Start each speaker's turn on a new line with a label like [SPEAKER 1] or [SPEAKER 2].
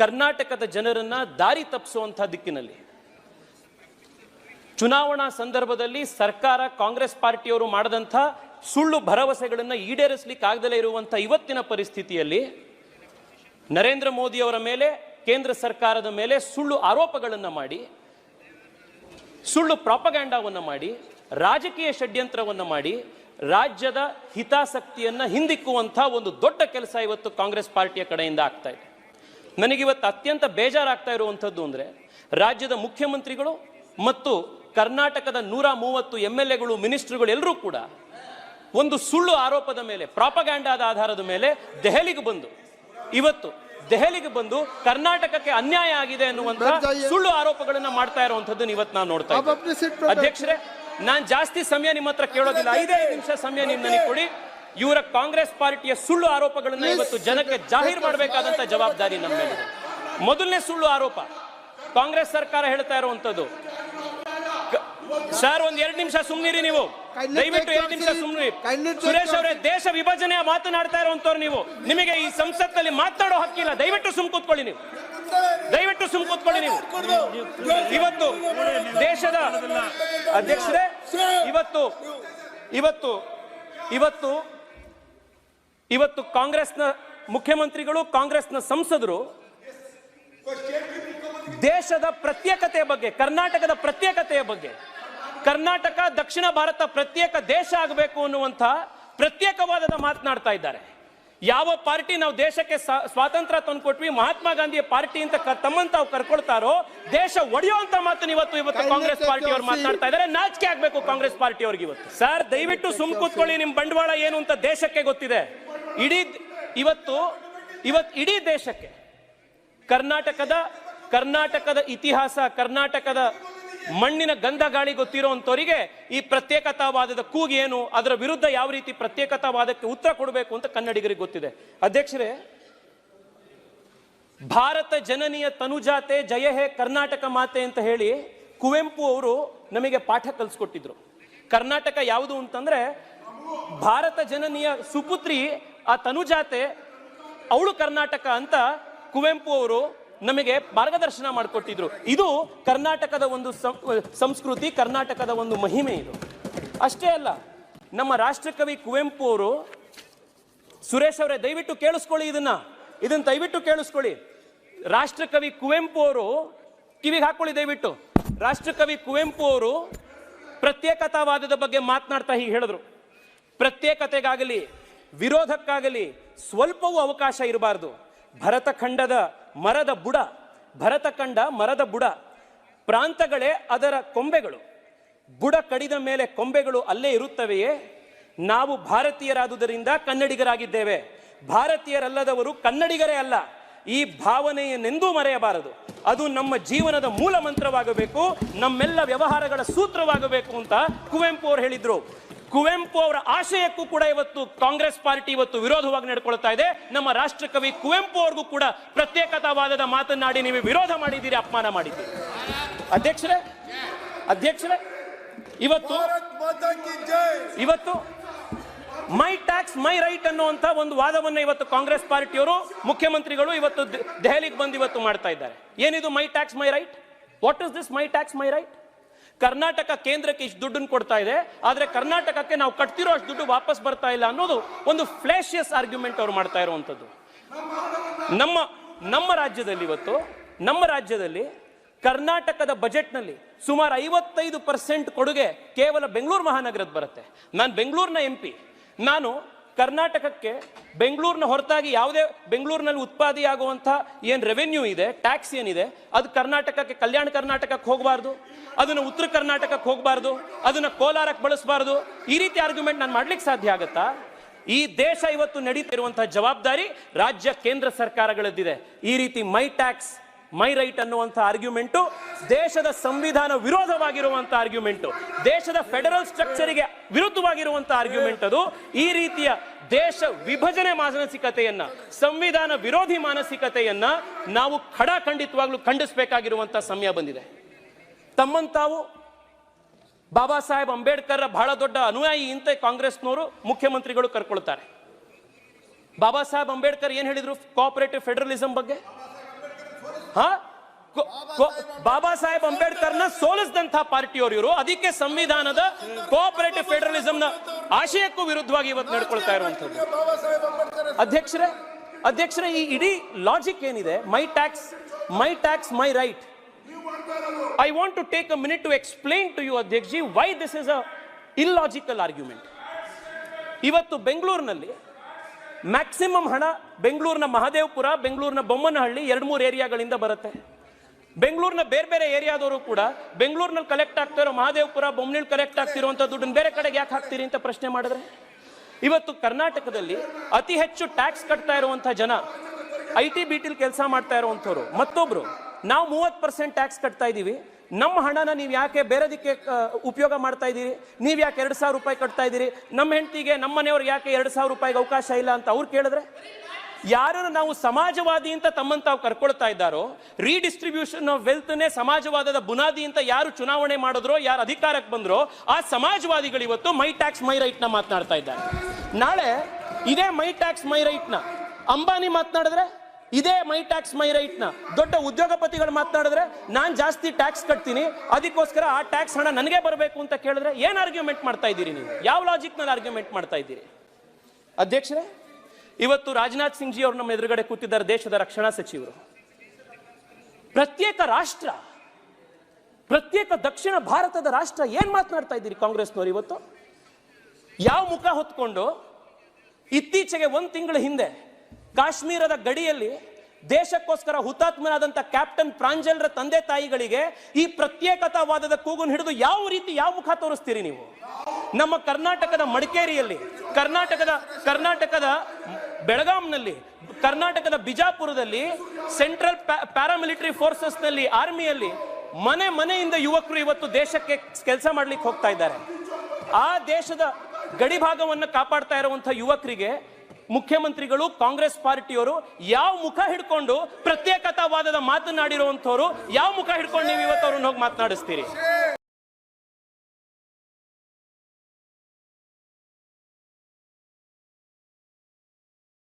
[SPEAKER 1] ಕರ್ನಾಟಕದ ಜನರನ್ನ ದಾರಿ ತಪ್ಪಿಸುವಂಥ ದಿಕ್ಕಿನಲ್ಲಿ. ಚುನಾವಣಾ ಸಂದರ್ಭದಲ್ಲಿ ಸರ್ಕಾರ ಕಾಂಗ್ರೆಸ್ ಪಾರ್ಟಿಯವರು ಮಾಡದಂಥ ಸುಳ್ಳು ಭರವಸೆಗಳನ್ನು ಈಡೇರಿಸಲಿಕ್ಕೆ ಆಗದಲೇ ಇರುವಂಥ ಇವತ್ತಿನ ಪರಿಸ್ಥಿತಿಯಲ್ಲಿ ನರೇಂದ್ರ ಮೋದಿ ಅವರ ಮೇಲೆ, ಕೇಂದ್ರ ಸರ್ಕಾರದ ಮೇಲೆ ಸುಳ್ಳು ಆರೋಪಗಳನ್ನು ಮಾಡಿ, ಸುಳ್ಳು ಪ್ರಾಪಗ್ಯಾಂಡಾವನ್ನು ಮಾಡಿ, ರಾಜಕೀಯ ಷಡ್ಯಂತ್ರವನ್ನು ಮಾಡಿ, ರಾಜ್ಯದ ಹಿತಾಸಕ್ತಿಯನ್ನು ಹಿಂದಿಕ್ಕುವಂಥ ಒಂದು ದೊಡ್ಡ ಕೆಲಸ ಇವತ್ತು ಕಾಂಗ್ರೆಸ್ ಪಾರ್ಟಿಯ ಕಡೆಯಿಂದ ಆಗ್ತಾ ಇದೆ. ನನಗಿವತ್ತು ಅತ್ಯಂತ ಬೇಜಾರಾಗ್ತಾ ಇರುವಂಥದ್ದು ಅಂದರೆ ರಾಜ್ಯದ ಮುಖ್ಯಮಂತ್ರಿಗಳು ಮತ್ತು ಕರ್ನಾಟಕದ ನೂರ ಮೂವತ್ತು ಎಂ ಎಲ್ ಎಗಳು ಮಿನಿಸ್ಟ್ರುಗಳು ಎಲ್ಲರೂ ಕೂಡ ಒಂದು ಸುಳ್ಳು ಆರೋಪದ ಮೇಲೆ ಪ್ರಾಪಗ್ಯಾಂಡಾದ ಆಧಾರದ ಮೇಲೆ ದೆಹಲಿಗೆ ಬಂದು ಇವತ್ತು ದೆಹಲಿಗೆ ಬಂದು ಕರ್ನಾಟಕಕ್ಕೆ ಅನ್ಯಾಯ ಆಗಿದೆ ಅನ್ನುವಂತ ಸುಳ್ಳು ಆರೋಪಗಳನ್ನ ಮಾಡ್ತಾ ಇರುವಂತದ್ದು ಇವತ್ತು ನಾವು ನೋಡ್ತಾ ಅಧ್ಯಕ್ಷರೇ ನಾನು ಜಾಸ್ತಿ ಸಮಯ ನಿಮ್ಮ ಹತ್ರ ಕೇಳೋದಿಲ್ಲ. ಐದೈದು ನಿಮಿಷ ಸಮಯ ನಿಮ್ಮ ನನಗೆ ಕೊಡಿ. ಇವರ ಕಾಂಗ್ರೆಸ್ ಪಾರ್ಟಿಯ ಸುಳ್ಳು ಆರೋಪಗಳನ್ನು ಇವತ್ತು ಜನಕ್ಕೆ ಜಾಹೀರ್ ಮಾಡಬೇಕಾದಂತ ಜವಾಬ್ದಾರಿ ನಮ್ಮ ಮೇಲಿದೆ ಮೊದಲನೇ ಸುಳ್ಳು ಆರೋಪ ಕಾಂಗ್ರೆಸ್ ಸರ್ಕಾರ ಹೇಳ್ತಾ ಇರುವಂತದ್ದು. ಸರ್ ಒಂದ್ ಎರಡು ನಿಮಿಷ ಸುಮ್ನಿರಿ ನೀವು. ದಯವಿಟ್ಟು ಎರಡು ನಿಮಿಷ ಸುಮ್ನಿರಿ. ಸುರೇಶ್ ಅವರೇ ದೇಶ ವಿಭಜನೆಯ ಮಾತನಾಡ್ತಾ ಇರುವಂತವ್ರು ನೀವು. ನಿಮಗೆ ಈ ಸಂಸತ್ತಲ್ಲಿ ಮಾತಾಡೋ ಹಕ್ಕಿಲ್ಲ. ದಯವಿಟ್ಟು ಸುಮ್ ಕೂತ್ಕೊಳ್ಳಿ ನೀವು. ದಯವಿಟ್ಟು ಸುಮ್ ಕೂತ್ಕೊಳ್ಳಿ ನೀವು. ಇವತ್ತು ದೇಶದ ಅಧ್ಯಕ್ಷರೇ ಇವತ್ತು ಇವತ್ತು ಇವತ್ತು ಇವತ್ತು ಕಾಂಗ್ರೆಸ್ನ ಮುಖ್ಯಮಂತ್ರಿಗಳು ಕಾಂಗ್ರೆಸ್ನ ಸಂಸದರು ದೇಶದ ಪ್ರತ್ಯೇಕತೆಯ ಬಗ್ಗೆ ಕರ್ನಾಟಕದ ಪ್ರತ್ಯೇಕತೆಯ ಬಗ್ಗೆ ಕರ್ನಾಟಕ ದಕ್ಷಿಣ ಭಾರತ ಪ್ರತ್ಯೇಕ ದೇಶ ಆಗಬೇಕು ಅನ್ನುವಂಥ ಪ್ರತ್ಯೇಕವಾದದ ಮಾತನಾಡ್ತಾ ಇದ್ದಾರೆ. ಯಾವ ಪಾರ್ಟಿ ನಾವು ದೇಶಕ್ಕೆ ಸ್ವಾತಂತ್ರ್ಯ ತಂದ್ಕೊಟ್ವಿ ಮಹಾತ್ಮ ಗಾಂಧಿಯ ಪಾರ್ಟಿ ಅಂತ ತಮ್ಮಂತ ತಮ್ಮನ್ನ ತಾವು ಕರ್ಕೊಳ್ತಾರೋ ದೇಶ ಒಡೆಯುವಂತ ಮಾತು ಇವತ್ತು ಇವತ್ತು ಕಾಂಗ್ರೆಸ್ ಪಾರ್ಟಿ ಅವ್ರು ಮಾತನಾಡ್ತಾ ಇದ್ದಾರೆ. ನಾಚಿಕೆ ಆಗ್ಬೇಕು ಕಾಂಗ್ರೆಸ್ ಪಾರ್ಟಿ ಅವ್ರಿಗೆ ಇವತ್ತು ಸರ್ ದಯವಿಟ್ಟು ಸುಮ್ ಕೂತ್ಕೊಳ್ಳಿ ನಿಮ್ ಬಂಡವಾಳ ಏನು ಅಂತ ದೇಶಕ್ಕೆ ಗೊತ್ತಿದೆ. ಇಡೀ ಇವತ್ತು ಇವತ್ತು ಇಡೀ ದೇಶಕ್ಕೆ ಕರ್ನಾಟಕದ ಕರ್ನಾಟಕದ ಇತಿಹಾಸ, ಕರ್ನಾಟಕದ ಮಣ್ಣಿನ ಗಂಧ ಗಾಳಿ ಗೊತ್ತಿರುವಂತವರಿಗೆ ಈ ಪ್ರತ್ಯೇಕತಾವಾದದ ಕೂಗಿ ಏನು, ಅದರ ವಿರುದ್ಧ ಯಾವ ರೀತಿ ಪ್ರತ್ಯೇಕತಾವಾದಕ್ಕೆ ಉತ್ತರ ಕೊಡಬೇಕು ಅಂತ ಕನ್ನಡಿಗರಿಗೆ ಗೊತ್ತಿದೆ. ಅಧ್ಯಕ್ಷರೇ, ಭಾರತ ಜನನಿಯ ತನುಜಾತೆ ಜಯ ಹೇ ಕರ್ನಾಟಕ ಮಾತೆ ಅಂತ ಹೇಳಿ ಕುವೆಂಪು ಅವರು ನಮಗೆ ಪಾಠ ಕಲಿಸ್ಕೊಟ್ಟಿದ್ರು. ಕರ್ನಾಟಕ ಯಾವುದು ಅಂತಂದ್ರೆ, ಭಾರತ ಜನನಿಯ ಸುಪುತ್ರಿ ಆ ತನುಜಾತೆ ಅವಳು ಕರ್ನಾಟಕ ಅಂತ ಕುವೆಂಪು ಅವರು ನಮಗೆ ಮಾರ್ಗದರ್ಶನ ಮಾಡಿಕೊಟ್ಟಿದ್ರು. ಇದು ಕರ್ನಾಟಕದ ಒಂದು ಸಂಸ್ಕೃತಿ, ಕರ್ನಾಟಕದ ಒಂದು ಮಹಿಮೆ ಇದು. ಅಷ್ಟೇ ಅಲ್ಲ, ನಮ್ಮ ರಾಷ್ಟ್ರಕವಿ ಕುವೆಂಪು ಅವರು ಸುರೇಶ್ ಅವರೇ, ದಯವಿಟ್ಟು ಕೇಳಿಸ್ಕೊಳ್ಳಿ ಇದನ್ನ. ಇದನ್ನ ದಯವಿಟ್ಟು ಕೇಳಿಸ್ಕೊಳ್ಳಿ. ರಾಷ್ಟ್ರಕವಿ ಕುವೆಂಪು ಅವರು, ಕಿವಿಗೆ ಹಾಕೊಳ್ಳಿ ದಯವಿಟ್ಟು. ರಾಷ್ಟ್ರಕವಿ ಕುವೆಂಪು ಅವರು ಪ್ರತ್ಯೇಕತಾವಾದದ ಬಗ್ಗೆ ಮಾತನಾಡ್ತಾ ಹೀಗೆ ಹೇಳಿದ್ರು. ಪ್ರತ್ಯೇಕತೆಗಾಗಲಿ ವಿರೋಧಕ್ಕಾಗಲಿ ಸ್ವಲ್ಪವೂ ಅವಕಾಶ ಇರಬಾರ್ದು. ಭರತಖಂಡದ ಮರದ ಬುಡ ಭರತಖಂಡ ಮರದ ಬುಡ, ಪ್ರಾಂತಗಳೇ ಅದರ ಕೊಂಬೆಗಳು. ಬುಡ ಕಡಿದ ಮೇಲೆ ಕೊಂಬೆಗಳು ಅಲ್ಲೇ ಇರುತ್ತವೆಯೇ? ನಾವು ಭಾರತೀಯರಾದುದರಿಂದ ಕನ್ನಡಿಗರಾಗಿದ್ದೇವೆ. ಭಾರತೀಯರಲ್ಲದವರು ಕನ್ನಡಿಗರೇ ಅಲ್ಲ. ಈ ಭಾವನೆಯನ್ನೆಂದೂ ಮರೆಯಬಾರದು. ಅದು ನಮ್ಮ ಜೀವನದ ಮೂಲ ಮಂತ್ರವಾಗಬೇಕು, ನಮ್ಮೆಲ್ಲ ವ್ಯವಹಾರಗಳ ಸೂತ್ರವಾಗಬೇಕು ಅಂತ ಕುವೆಂಪು ಅವರು ಹೇಳಿದ್ರು. ಕುವೆಂಪು ಅವರ ಆಶಯಕ್ಕೂ ಕೂಡ ಇವತ್ತು ಕಾಂಗ್ರೆಸ್ ಪಾರ್ಟಿ ಇವತ್ತು ವಿರೋಧವಾಗಿ ನಡ್ಕೊಳ್ತಾ ಇದೆ. ನಮ್ಮ ರಾಷ್ಟ್ರಕವಿ ಕುವೆಂಪು ಅವ್ರಿಗೂ ಕೂಡ ಪ್ರತ್ಯೇಕತಾವಾದದ ಮಾತನಾಡಿ ನೀವು ವಿರೋಧ ಮಾಡಿದ್ದೀರಿ ಅಪಮಾನ ಮಾಡಿದ್ದೀರಿ. ಅಧ್ಯಕ್ಷರೇ ಅಧ್ಯಕ್ಷರೇ ಇವತ್ತು ಇವತ್ತು ಮೈ ಟ್ಯಾಕ್ಸ್ ಮೈ ರೈಟ್ ಅನ್ನುವಂತ ಒಂದು ವಾದವನ್ನು ಇವತ್ತು ಕಾಂಗ್ರೆಸ್ ಪಾರ್ಟಿಯವರು ಮುಖ್ಯಮಂತ್ರಿಗಳು ಇವತ್ತು ದೆಹಲಿಗೆ ಬಂದು ಇವತ್ತು ಮಾಡ್ತಾ ಇದ್ದಾರೆ. ಏನಿದು my tax my right? What is this my tax my right? Karnataka ಕೇಂದ್ರಕ್ಕೆ ಇಷ್ಟು ದುಡ್ಡನ್ನು ಕೊಡ್ತಾ ಇದೆ, ಆದರೆ ಕರ್ನಾಟಕಕ್ಕೆ ನಾವು ಕಟ್ತಿರೋ ಅಷ್ಟು ದುಡ್ಡು ವಾಪಸ್ ಬರ್ತಾ ಇಲ್ಲ ಅನ್ನೋದು ಒಂದು ಫ್ಲಾಶಿಯಸ್ ಆರ್ಗ್ಯುಮೆಂಟ್ ಅವ್ರು ಮಾಡ್ತಾ ಇರುವಂಥದ್ದು. ನಮ್ಮ ನಮ್ಮ ರಾಜ್ಯದಲ್ಲಿ ಇವತ್ತು, ನಮ್ಮ ರಾಜ್ಯದಲ್ಲಿ ಕರ್ನಾಟಕದ ಬಜೆಟ್ನಲ್ಲಿ ಸುಮಾರು ಐವತ್ತೈದು ಪರ್ಸೆಂಟ್ ಕೊಡುಗೆ ಕೇವಲ ಬೆಂಗಳೂರು ಮಹಾನಗರದ ಬರುತ್ತೆ. ನಾನು ಬೆಂಗಳೂರಿನ ಎಂ ಪಿ ನಾನು ಕರ್ನಾಟಕಕ್ಕೆ ಬೆಂಗಳೂರಿನ ಹೊರತಾಗಿ ಯಾವುದೇ ಬೆಂಗಳೂರಿನಲ್ಲಿ ಉತ್ಪಾದಿಯಾಗುವಂಥ ಏನು ರೆವೆನ್ಯೂ ಇದೆ ಟ್ಯಾಕ್ಸ್ ಏನಿದೆ, ಅದು ಕರ್ನಾಟಕಕ್ಕೆ ಕಲ್ಯಾಣ ಕರ್ನಾಟಕಕ್ಕೆ ಹೋಗಬಾರ್ದು, ಅದನ್ನು ಉತ್ತರ ಕರ್ನಾಟಕಕ್ಕೆ ಹೋಗಬಾರ್ದು, ಅದನ್ನು ಕೋಲಾರಕ್ಕೆ ಬಳಸಬಾರ್ದು, ಈ ರೀತಿ ಆರ್ಗ್ಯುಮೆಂಟ್ ನಾನು ಮಾಡ್ಲಿಕ್ಕೆ ಸಾಧ್ಯ ಆಗುತ್ತಾ? ಈ ದೇಶ ಇವತ್ತು ನಡೀತಿರುವಂತಹ ಜವಾಬ್ದಾರಿ ರಾಜ್ಯ ಕೇಂದ್ರ ಸರ್ಕಾರಗಳದ್ದಿದೆ. ಈ ರೀತಿ ಮೈ ಟ್ಯಾಕ್ಸ್ ಮೈ ರೈಟ್ ಅನ್ನುವಂಥ ಆರ್ಗ್ಯುಮೆಂಟು ದೇಶದ ಸಂವಿಧಾನ ವಿರೋಧವಾಗಿರುವಂಥ ಆರ್ಗ್ಯುಮೆಂಟು ದೇಶದ ಫೆಡರಲ್ ಸ್ಟ್ರಕ್ಚರಿಗೆ ವಿರುದ್ಧವಾಗಿರುವಂಥ ಆರ್ಗ್ಯುಮೆಂಟ್ ಅದು. ಈ ರೀತಿಯ ದೇಶ ವಿಭಜನೆ ಮಾನಸಿಕತೆಯನ್ನ, ಸಂವಿಧಾನ ವಿರೋಧಿ ಮಾನಸಿಕತೆಯನ್ನ ನಾವು ಖಡಾಖಂಡಿತವಾಗ್ಲೂ ಖಂಡಿಸಬೇಕಾಗಿರುವಂಥ ಸಮಯ ಬಂದಿದೆ. ತಮ್ಮಂತಾವು ಬಾಬಾ ಸಾಹೇಬ್ ಅಂಬೇಡ್ಕರ್ ಬಹಳ ದೊಡ್ಡ ಅನುಯಾಯಿ ಅಂತ ಕಾಂಗ್ರೆಸ್ನವರು ಮುಖ್ಯಮಂತ್ರಿಗಳು ಕರ್ಕೊಳ್ತಾರೆ. ಬಾಬಾ ಸಾಹೇಬ್ ಅಂಬೇಡ್ಕರ್ ಏನ್ ಹೇಳಿದ್ರು? ಕೋಆಪರೇಟಿವ್ ಫೆಡರಲಿಸಂ ಬಗ್ಗೆ? ಹಾ? ಬಾಬಾ ಸಾಹೇಬ್ ಅಂಬೇಡ್ಕರ್ನ ಸೋಲಿಸಿದಂತಹ ಪಾರ್ಟಿಯವರು ಇವರು. ಅದಕ್ಕೆ ಸಂವಿಧಾನದ ಕೋಆಪರೇಟಿವ್ ಫೆಡರಲಿಸಂ ನ ಆಶಯಕ್ಕೂ ವಿರುದ್ಧವಾಗಿ ಇವತ್ತು ನಡ್ಕೊಳ್ತಾ ಇರುವಂತದ್ದು ಅಧ್ಯಕ್ಷರೇ ಅಧ್ಯಕ್ಷರೇ, ಈ ಇಡೀ ಲಾಜಿಕ್ ಏನಿದೆ? My tax my tax my right I want to take a minute to explain to you ಅಧ್ಯಕ್ಷ why this is a illogical argument ಇವತ್ತು ಬೆಂಗಳೂರಿನಲ್ಲಿ ಮ್ಯಾಕ್ಸಿಮಮ್ ಹಣ ಬೆಂಗಳೂರಿನ ಮಹದೇವಪುರ, ಬೆಂಗಳೂರಿನ ಬೊಮ್ಮನಹಳ್ಳಿ ಎರಡು ಮೂರು ಏರಿಯಾಗಳಿಂದ ಬರುತ್ತೆ. ಬೆಂಗಳೂರಿನ ಬೇರೆ ಬೇರೆ ಏರಿಯಾದವರು ಕೂಡ ಬೆಂಗಳೂರಿನಲ್ಲಿ ಕಲೆಕ್ಟ್ ಆಗ್ತಿರೋ ಮಹಾದೇವಪುರ, ಬೊಮ್ಮನಹಳ್ಳಿ ಕಲೆಕ್ಟ್ ಆಗ್ತಿರುವಂಥ ದುಡ್ಡನ್ನು ಬೇರೆ ಕಡೆಗೆ ಯಾಕೆ ಹಾಕ್ತೀರಿ ಅಂತ ಪ್ರಶ್ನೆ ಮಾಡಿದ್ರೆ? ಇವತ್ತು ಕರ್ನಾಟಕದಲ್ಲಿ ಅತಿ ಹೆಚ್ಚು ಟ್ಯಾಕ್ಸ್ ಕಟ್ತಾ ಇರುವಂಥ ಜನ ಐ ಟಿ ಬಿ ಟಿಲ್ ಕೆಲಸ ಮಾಡ್ತಾ ಇರುವಂಥವ್ರು ಮತ್ತೊಬ್ರು, ನಾವು ಮೂವತ್ತು ಪರ್ಸೆಂಟ್ ಟ್ಯಾಕ್ಸ್ ಕಟ್ತಾ ಇದ್ದೀವಿ. ನಮ್ಮ ಹಣನ ನೀವು ಯಾಕೆ ಬೇರೆದಕ್ಕೆ ಉಪಯೋಗ ಮಾಡ್ತಾ ಇದ್ದೀರಿ? ನೀವು ಯಾಕೆ ಎರಡು ಸಾವಿರ ರೂಪಾಯಿ ಕಟ್ತಾ ಇದ್ದೀರಿ? ನಮ್ಮ ಹೆಂಡತಿಗೆ, ನಮ್ಮ ಮನೆಯವ್ರಿಗೆ ಯಾಕೆ ಎರಡು ಸಾವಿರ ರೂಪಾಯಿಗೆ ಅವಕಾಶ ಇಲ್ಲ ಅಂತ ಅವ್ರು ಕೇಳಿದ್ರೆ? ಯಾರನ್ನು ನಾವು ಸಮಾಜವಾದಿ ಅಂತ ತಮ್ಮನ್ನು ತಾವು ಕರ್ಕೊಳ್ತಾ ಇದ್ದಾರೋ ರೀಡಿಸ್ಟ್ರಿಬ್ಯೂಷನ್ ಆಫ್ ವೆಲ್ತ್ನೇ ಸಮಾಜವಾದದ ಬುನಾದಿ ಅಂತ ಯಾರು ಚುನಾವಣೆ ಮಾಡಿದ್ರೋ, ಯಾರು ಅಧಿಕಾರಕ್ಕೆ ಬಂದ್ರೋ, ಆ ಸಮಾಜವಾದಿಗಳು ಇವತ್ತು ಮೈ ಟ್ಯಾಕ್ಸ್, ಮೈ ರೈಟ್ನ ಮಾತನಾಡ್ತಾ ಇದ್ದಾರೆ. ನಾಳೆ ಇದೇ ಮೈ ಟ್ಯಾಕ್ಸ್, ಮೈ ರೈಟ್ನ, ಅಂಬಾನಿ ಮಾತನಾಡಿದ್ರೆ? ಇದೇ ಮೈ ಟ್ಯಾಕ್ಸ್ ಮೈ ರೈಟ್ನ. ದೊಡ್ಡ ಉದ್ಯೋಗಪತಿಗಳು ಮಾತನಾಡಿದ್ರೆ ನಾನು ಜಾಸ್ತಿ ಟ್ಯಾಕ್ಸ್ ಕಟ್ತೀನಿ, ಅದಕ್ಕೋಸ್ಕರ ಆ ಟ್ಯಾಕ್ಸ್ ಹಣ ನನಗೆ ಬರಬೇಕು ಅಂತ ಕೇಳಿದ್ರೆ ಏನು ಆರ್ಗ್ಯುಮೆಂಟ್ ಮಾಡ್ತಾ ಇದ್ದೀರಿ ನೀವು? ಯಾವ ಲಾಜಿಕ್ನಲ್ಲಿ ಆರ್ಗ್ಯುಮೆಂಟ್ ಮಾಡ್ತಾ ಇದ್ದೀರಿ? ಅಧ್ಯಕ್ಷರೇ, ಇವತ್ತು ರಾಜನಾಥ್ ಸಿಂಗ್ ಜಿ ಅವರು ನಮ್ಮ ಎದುರುಗಡೆ ಕೂತಿದ್ದಾರೆ ದೇಶದ ರಕ್ಷಣಾ ಸಚಿವರು. ಪ್ರತ್ಯೇಕ ರಾಷ್ಟ್ರ, ಪ್ರತ್ಯೇಕ ದಕ್ಷಿಣ ಭಾರತದ ರಾಷ್ಟ್ರ ಏನ್ ಮಾತನಾಡ್ತಾ ಇದ್ದೀರಿ ಕಾಂಗ್ರೆಸ್ನವರು ಇವತ್ತು? ಯಾವ ಮುಖ ಹೊತ್ಕೊಂಡು ಇತ್ತೀಚೆಗೆ ಒಂದು ತಿಂಗಳ ಹಿಂದೆ ಕಾಶ್ಮೀರದ ಗಡಿಯಲ್ಲಿ ದೇಶಕ್ಕೋಸ್ಕರ ಹುತಾತ್ಮನಾದಂಥ ಕ್ಯಾಪ್ಟನ್ ಪ್ರಾಂಜಲ್ರ ತಂದೆ ತಾಯಿಗಳಿಗೆ ಈ ಪ್ರತ್ಯೇಕತಾವಾದದ ಕೂಗನ್ನು ಹಿಡಿದು ಯಾವ ರೀತಿ ಯಾವ ಮುಖ ತೋರಿಸ್ತೀರಿ ನೀವು? ನಮ್ಮ ಕರ್ನಾಟಕದ ಮಡಿಕೇರಿಯಲ್ಲಿ, ಕರ್ನಾಟಕದ ಕರ್ನಾಟಕದ ಬೆಳಗಾಂನಲ್ಲಿ, ಕರ್ನಾಟಕದ ಬಿಜಾಪುರದಲ್ಲಿ ಸೆಂಟ್ರಲ್ ಪ್ಯಾರಾಮಿಲಿಟರಿ ಫೋರ್ಸಸ್ನಲ್ಲಿ ಆರ್ಮಿಯಲ್ಲಿ ಮನೆ ಮನೆಯಿಂದ ಯುವಕರು ಇವತ್ತು ದೇಶಕ್ಕೆ ಕೆಲಸ ಮಾಡ್ಲಿಕ್ಕೆ ಹೋಗ್ತಾ ಇದ್ದಾರೆ. ಆ ದೇಶದ ಗಡಿಭಾಗವನ್ನು ಕಾಪಾಡ್ತಾ ಇರುವಂಥ ಯುವಕರಿಗೆ ಮುಖ್ಯಮಂತ್ರಿಗಳು, ಕಾಂಗ್ರೆಸ್ ಪಾರ್ಟಿಯವರು ಯಾವ ಮುಖ ಹಿಡ್ಕೊಂಡು ಪ್ರತ್ಯೇಕತಾವಾದದ ಮಾತನಾಡಿರುವಂಥವ್ರು ಯಾವ ಮುಖ ಹಿಡ್ಕೊಂಡು ನೀವು ಇವತ್ತು ಅವ್ರನ್ನ ಹೋಗಿ ಮಾತನಾಡಿಸ್ತೀರಿ?